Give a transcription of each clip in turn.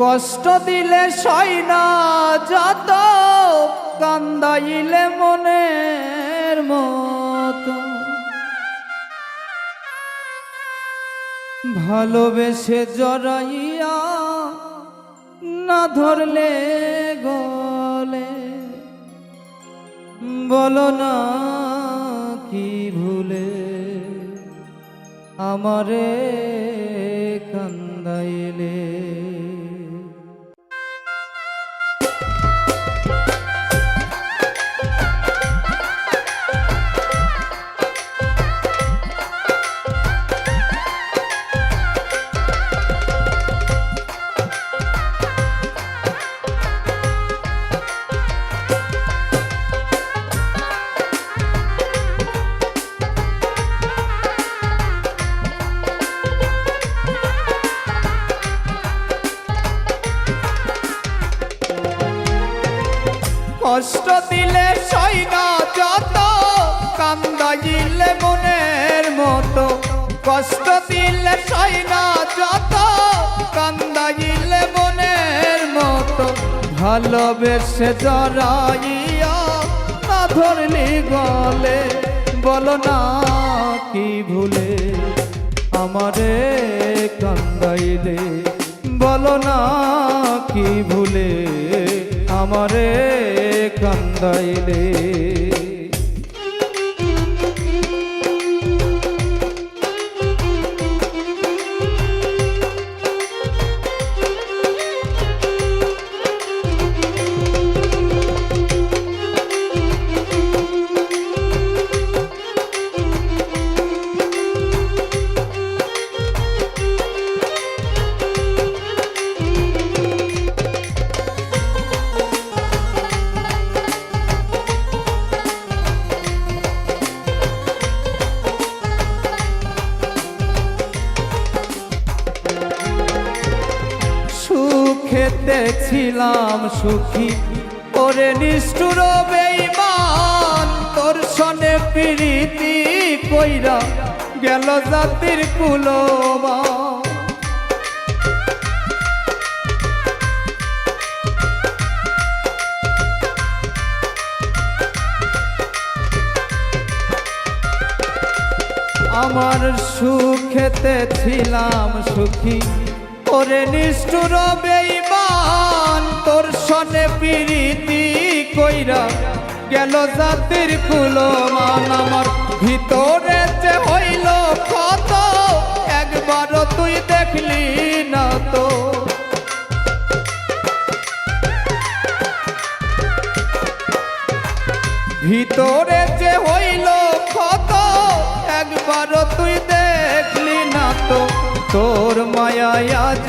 কষ্ট দিলে সই না যত কান্দাইলে মনের মতো। ভালোবেসে জড়াইয়া না ধরলে গলে। বলো না কি ভুলে আমারে কান্দাইলে কষ্ট দিলে সই না যত, কান্দাইলে মনের মতো। কষ্ট দিলে সই না যত, কান্দাইলে মনের মতো। ভালোবেসে জড়াইয়া না ধরলি গলে বলো না কি ভুলে আমারে কান্দাইলে, বলো না কি ভুলে আমারে কান্দাইলে সুখেতে ছিলাম সুখী। ওরে নিষ্ঠুর বেইমান তোর সনে প্রীতি কইরা গেল জাতির কুলবা আমার সুখেতে ছিলাম সুখী। ওরে নিষ্ঠুর বেইমান তোর সনে প্রীতি কইরা গেল জাতির কুলমান। আমার ভিতরে যে হইল ক্ষত, একবারও তুই দেখলি না তো। ভিতরে যে হইল ক্ষত, একবারও তুই দেখলি না তো। তোর মায়ায় আজ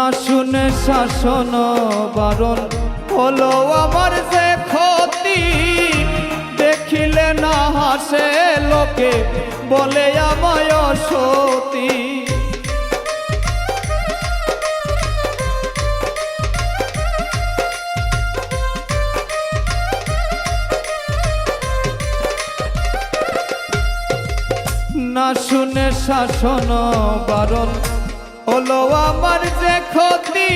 না শুনে শাসন বারণ হলো আমার যে ক্ষতি। দেখিলে না হাসে লোকে, বলে আমায় সতী। না শুনে শাসন বারণ হলো আমার যে ক্ষতি,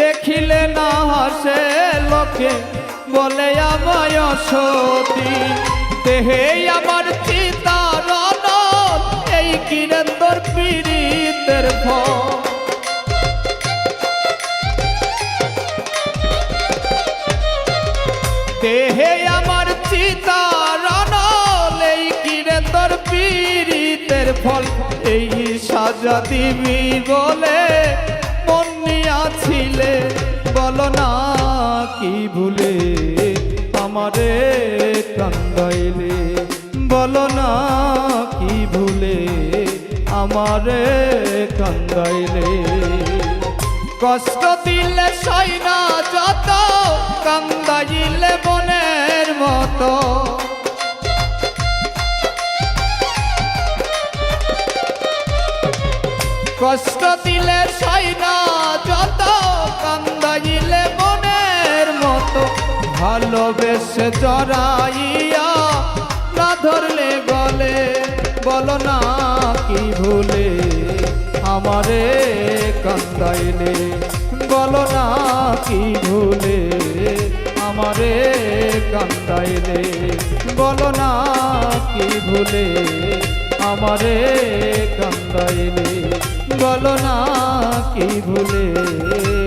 দেখিলে না হাসে লোকে, বলে আমায় সতি দেহে আমার চিতারণ এই কিরন্দর পীড়িতের ভয়। দেহে আমার চিতা ফল এই সাজা দিবি বলে মন নিয়াছিলে বলো না কি ভুলে আমারে কান্দাইলে বলো না কি ভুলে আমারে কান্দাইলে কষ্ট দিলে সৈনা যত কান্দাইলে বনের মতো। কষ্ট দিলে সৈনা যত কান্দাইলে মনের মতো। ভালোবেসে জড়াইয়া না ধরলে গলে, বলো না কি ভুলে আমারে কান্দাইলে, বলো না কি ভুলে আমারে কান্দাইলে, বলো না কি ভুলে আমারে বলো না কি ভুলে?